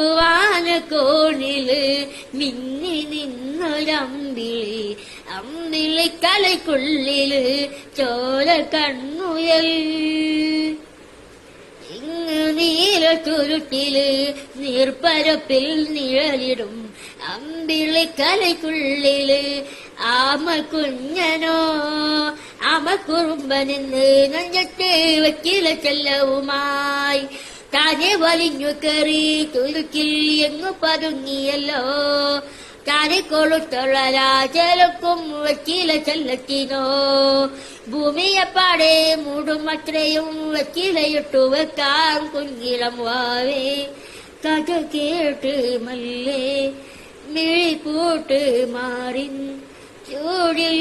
വാനക്കോണിൽ മിന്നി നിന്നൊരമ്പിളി. അമ്പിളി കലയ്ക്കുള്ളിൽ ചോര കണ്ണുയൽ. ഇങ്ങ് നീല ചുരുട്ടിൽ നീർപ്പരപ്പിൽ നിഴലിടും. അമ്പിളി കലയ്ക്കുള്ളിൽ ആമ കുഞ്ഞനോ. ആമ കുറുമ്പനെന്ന് നെഞ്ചത്തെ വക്കീല ചെല്ലവുമായി താനെ വലിഞ്ഞു കയറി തുരുക്കിൽ എങ്ങു പതുങ്ങിയല്ലോ? താനെ കൊളുത്തുള്ള രാജലക്കും വക്കീല ചെല്ലത്തിനോ? ഭൂമിയെപ്പാടെ മൂടും അത്രയും വക്കീലയിട്ടു വെക്കാൻ കുഞ്ഞിളം വാവേ. കഥ കേട്ട് മല്ലേ മിഴി പൂട്ട് മാറിൻ ചൂടിൽ